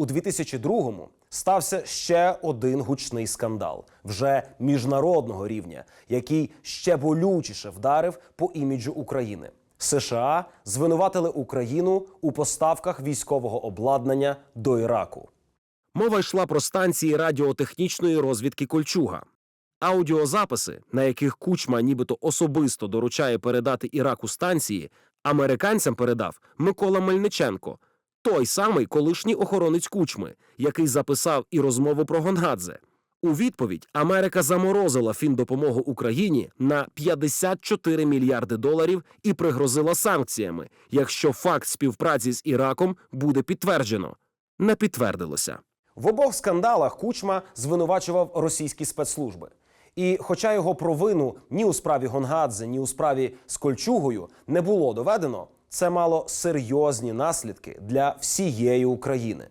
у 2002-му стався ще один гучний скандал, вже міжнародного рівня, який ще болючіше вдарив по іміджу України. США звинуватили Україну у поставках військового обладнання до Іраку. Мова йшла про станції радіотехнічної розвідки Кольчуга. Аудіозаписи, на яких кучма нібито особисто доручає передати Іраку станції, американцям передав Микола Мельниченко, той самий колишній охоронець кучми, який записав і розмову про Гонгадзе. У відповідь Америка заморозила фіндопомогу Україні на 54 мільярди доларів і пригрозила санкціями, якщо факт співпраці з Іраком буде підтверджено. Не підтвердилося. В обох скандалах Кучма звинувачував російські спецслужби. І хоча його провину ні у справі Гонгадзе, ні у справі з Кольчугою не було доведено, це мало серйозні наслідки для всієї України.